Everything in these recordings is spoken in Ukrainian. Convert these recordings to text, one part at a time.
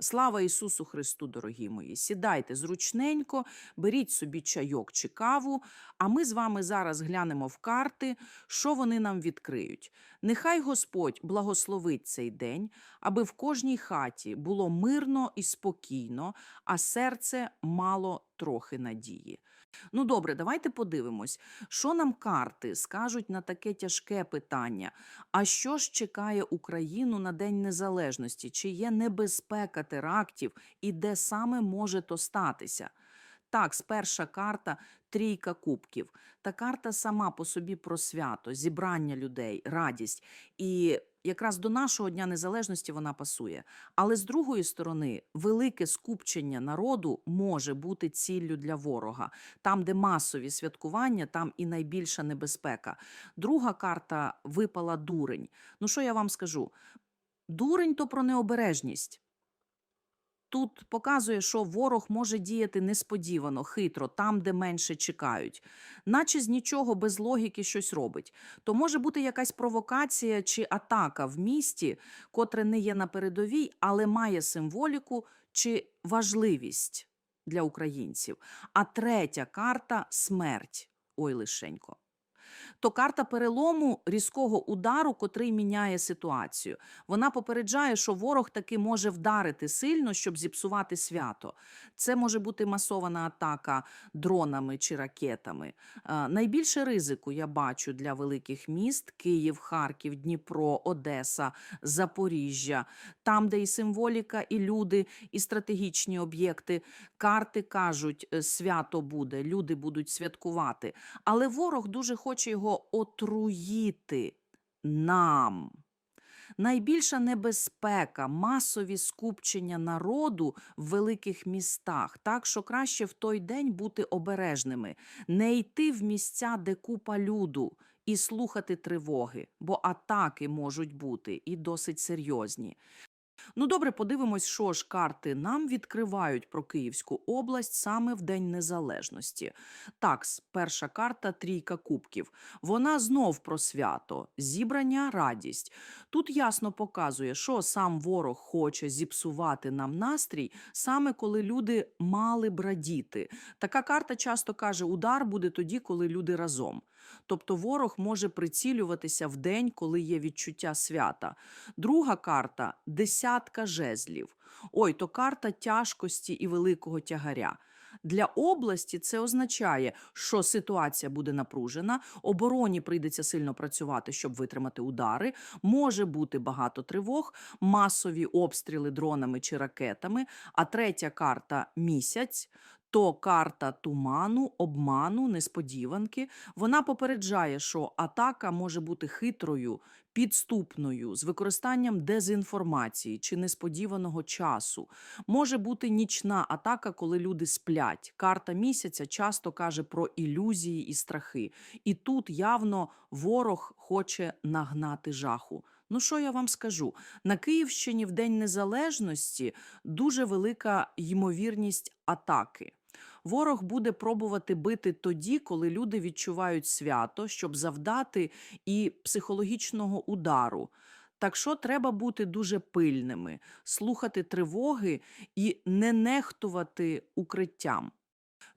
Слава Ісусу Христу, дорогі мої! Сідайте зручненько, беріть собі чайок чи каву, а ми з вами зараз глянемо в карти, що вони нам відкриють. Нехай Господь благословить цей день, аби в кожній хаті було мирно і спокійно, а серце мало трохи надії. Ну добре, давайте подивимось, що нам карти скажуть на таке тяжке питання. А що ж чекає Україну на День Незалежності? Чи є небезпека терактів і де саме може то статися? Так, перша карта трійка кубків. Та карта сама по собі про свято, зібрання людей, радість. І якраз до нашого Дня Незалежності вона пасує. Але з другої сторони, велике скупчення народу може бути ціллю для ворога. Там, де масові святкування, там і найбільша небезпека. Друга карта випала дурень. Ну що я вам скажу? Дурень то про необережність. Тут показує, що ворог може діяти несподівано, хитро, там, де менше чекають, наче з нічого без логіки щось робить. То може бути якась провокація чи атака в місті, котре не є на передовій, але має символіку чи важливість для українців. А третя карта смерть. Ой, лишенько. То карта перелому різкого удару, котрий міняє ситуацію. Вона попереджає, що ворог таки може вдарити сильно, щоб зіпсувати свято. Це може бути масована атака дронами чи ракетами. Е, Найбільше ризику я бачу для великих міст: Київ, Харків, Дніпро, Одеса, Запоріжжя, там, де і символіка, і люди, і стратегічні об'єкти. Карти кажуть, е, свято буде, люди будуть святкувати. Але ворог дуже хоче його отруїти нам. Найбільша небезпека масові скупчення народу в великих містах, так що краще в той день бути обережними, не йти в місця, де купа люду, і слухати тривоги, бо атаки можуть бути і досить серйозні. Ну добре, подивимось, що ж карти нам відкривають про Київську область саме в День Незалежності. Так, перша карта трійка кубків. Вона знов про свято, зібрання, радість. Тут ясно показує, що сам ворог хоче зіпсувати нам настрій, саме коли люди мали б радіти. Така карта часто каже, удар буде тоді, коли люди разом. Тобто ворог може прицілюватися в день, коли є відчуття свята. Друга карта десятка жезлів. Ой, то карта тяжкості і великого тягаря. Для області це означає, що ситуація буде напружена, обороні прийдеться сильно працювати, щоб витримати удари. Може бути багато тривог, масові обстріли дронами чи ракетами. А третя карта місяць. То карта туману, обману, несподіванки. Вона попереджає, що атака може бути хитрою, підступною, з використанням дезінформації чи несподіваного часу. Може бути нічна атака, коли люди сплять. Карта місяця часто каже про ілюзії і страхи. І тут явно ворог хоче нагнати жаху. Ну що я вам скажу? На Київщині в День Незалежності дуже велика ймовірність атаки. Ворог буде пробувати бити тоді, коли люди відчувають свято, щоб завдати і психологічного удару. Так що треба бути дуже пильними, слухати тривоги і не нехтувати укриттям.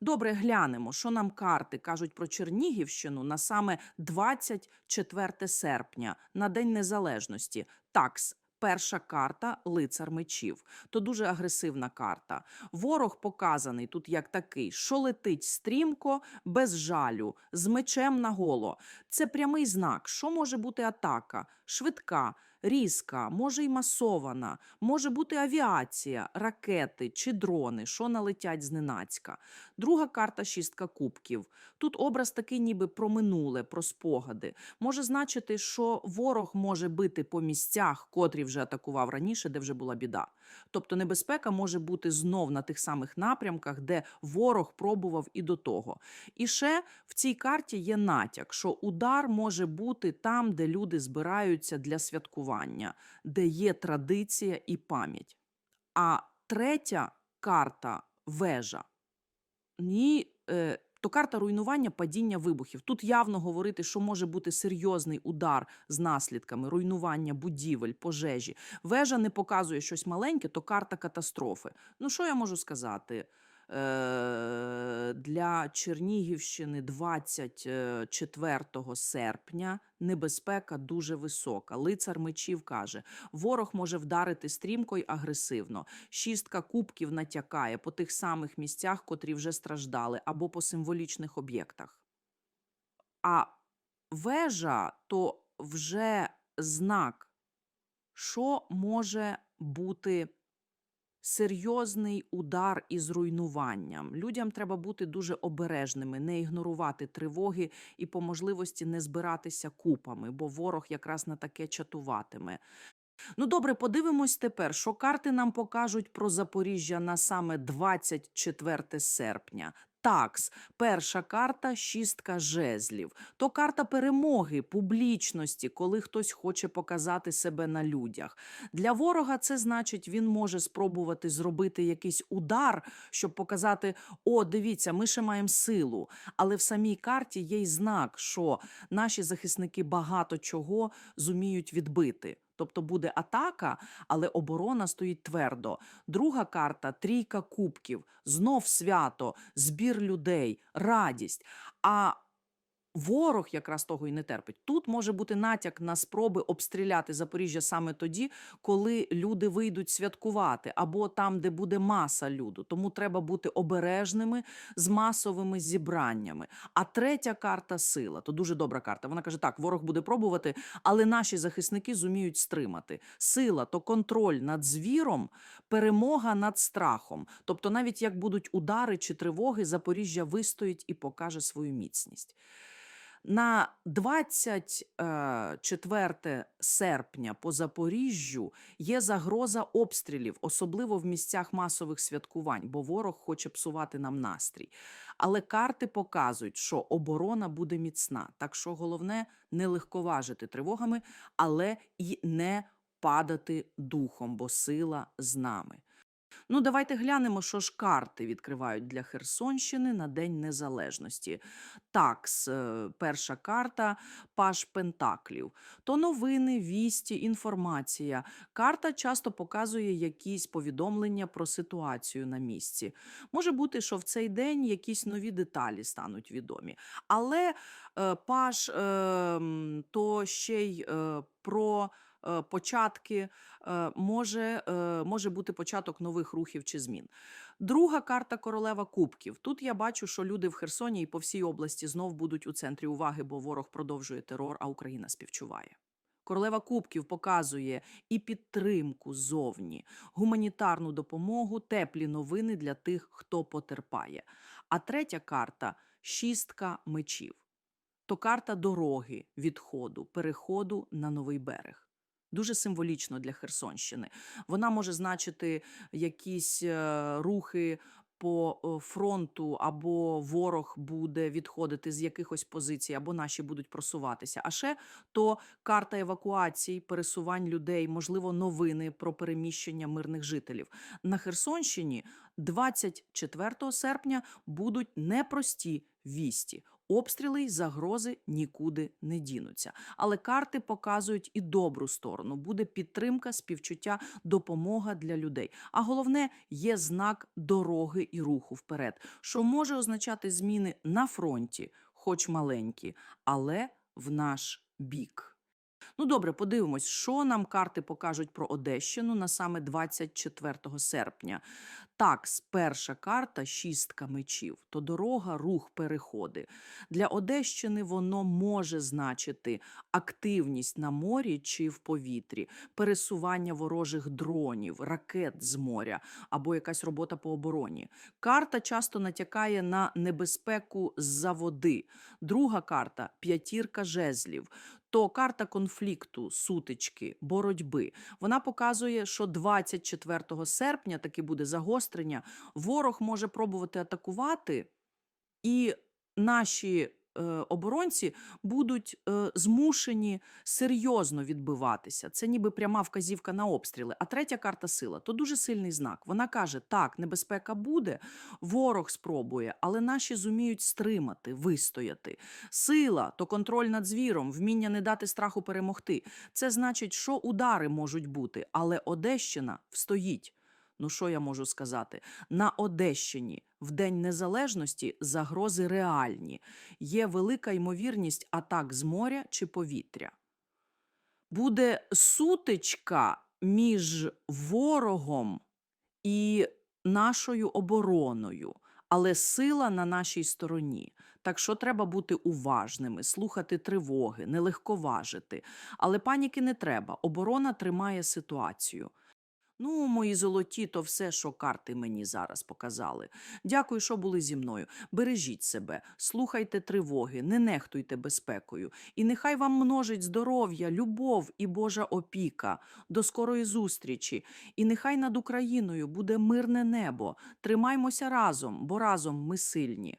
Добре, глянемо, що нам карти кажуть про Чернігівщину на саме 24 серпня, на День Незалежності. Такс. Перша карта лицар мечів. То дуже агресивна карта. Ворог показаний тут як такий, що летить стрімко, без жалю, з мечем наголо. Це прямий знак, що може бути атака, швидка, різка, може й масована, може бути авіація, ракети чи дрони, що налетять зненацька. Друга карта шістка кубків. Тут образ такий, ніби про минуле, про спогади. Може значити, що ворог може бити по місцях, котрі вже атакував раніше, де вже була біда. Тобто небезпека може бути знов на тих самих напрямках, де ворог пробував і до того. І ще в цій карті є натяк, що удар може бути там, де люди збираються для святкування, де є традиція і пам'ять. А третя карта вежа. Ні, е, то карта руйнування, падіння вибухів. Тут явно говорити, що може бути серйозний удар з наслідками руйнування будівель, пожежі. Вежа не показує щось маленьке, то карта катастрофи. Ну що я можу сказати? Е, Для Чернігівщини 24 серпня небезпека дуже висока. Лицар мечів каже: ворог може вдарити стрімко й агресивно. Шістка кубків натякає по тих самих місцях, котрі вже страждали, або по символічних об'єктах. А вежа то вже знак, що може бути серйозний удар із руйнуванням. Людям треба бути дуже обережними, не ігнорувати тривоги і по можливості не збиратися купами, бо ворог якраз на таке чатуватиме. Ну добре, подивимось тепер, що карти нам покажуть про Запоріжжя на саме 24 серпня. Такс, перша карта шістка жезлів. То карта перемоги, публічності, коли хтось хоче показати себе на людях. Для ворога це значить, він може спробувати зробити якийсь удар, щоб показати: о, дивіться, ми ще маємо силу. Але в самій карті є й знак, що наші захисники багато чого зуміють відбити. Тобто буде атака, але оборона стоїть твердо. Друга карта трійка кубків, знов свято, збір людей, радість. А ворог якраз того і не терпить. Тут може бути натяк на спроби обстріляти Запоріжжя саме тоді, коли люди вийдуть святкувати, або там, де буде маса люду. Тому треба бути обережними з масовими зібраннями. А третя карта сила то дуже добра карта. Вона каже: так, ворог буде пробувати, але наші захисники зуміють стримати. Сила то контроль над звіром, перемога над страхом. Тобто, навіть як будуть удари чи тривоги, Запоріжжя вистоїть і покаже свою міцність. На 24 серпня по Запоріжжю є загроза обстрілів, особливо в місцях масових святкувань, бо ворог хоче псувати нам настрій. Але карти показують, що оборона буде міцна. Так що головне не легковажити тривогами, але і не падати духом, бо сила з нами. Ну, давайте глянемо, що ж карти відкривають для Херсонщини на День Незалежності. Такс, е, перша карта, Паш Пентаклів. То новини, вісті, інформація. Карта часто показує якісь повідомлення про ситуацію на місці. Може бути, що в цей день якісь нові деталі стануть відомі. Але е, Паш е, то ще й е, про початки, е, може, е, може бути початок нових рухів чи змін. Друга карта королева кубків. Тут я бачу, що люди в Херсоні і по всій області знов будуть у центрі уваги, бо ворог продовжує терор, а Україна співчуває. Королева Кубків показує і підтримку зовні, гуманітарну допомогу, теплі новини для тих, хто потерпає. А третя карта шістка мечів. То карта дороги, відходу, переходу на новий берег. Дуже символічно для Херсонщини. Вона може значити якісь е, рухи по е, фронту, або ворог буде відходити з якихось позицій, або наші будуть просуватися. А ще то карта евакуацій, пересувань людей, можливо, новини про переміщення мирних жителів. На Херсонщині 24 серпня будуть непрості вісті. Обстріли й загрози нікуди не дінуться. Але карти показують і добру сторону. Буде підтримка, співчуття, допомога для людей. А головне є знак дороги і руху вперед, що може означати зміни на фронті, хоч маленькі, але в наш бік. Ну добре, подивимось, що нам карти покажуть про Одещину на саме 24 серпня. Такс, перша карта шістка мечів, то дорога, рух, переходи. Для Одещини воно може значити активність на морі чи в повітрі, пересування ворожих дронів, ракет з моря або якась робота по обороні. Карта часто натякає на небезпеку з-за води. Друга карта п'ятірка жезлів. То карта конфлікту, сутички, боротьби. Вона показує, що 24 серпня таки буде загострення. Ворог може пробувати атакувати, і наші оборонці будуть е, змушені серйозно відбиватися. Це ніби пряма вказівка на обстріли. А третя карта сила то дуже сильний знак. Вона каже: так, небезпека буде, ворог спробує, але наші зуміють стримати, вистояти. Сила то контроль над звіром, вміння не дати страху перемогти. Це значить, що удари можуть бути, але Одещина встоїть. Ну що я можу сказати? На Одещині в День Незалежності загрози реальні. Є велика ймовірність атак з моря чи повітря. Буде сутичка між ворогом і нашою обороною, але сила на нашій стороні. Так що треба бути уважними, слухати тривоги, не легковажити. Але паніки не треба. Оборона тримає ситуацію. Ну, мої золоті, то все, що карти мені зараз показали. Дякую, що були зі мною. Бережіть себе, слухайте тривоги, не нехтуйте безпекою. І нехай вам множить здоров'я, любов і Божа опіка. До скорої зустрічі. І нехай над Україною буде мирне небо. Тримаймося разом, бо разом ми сильні.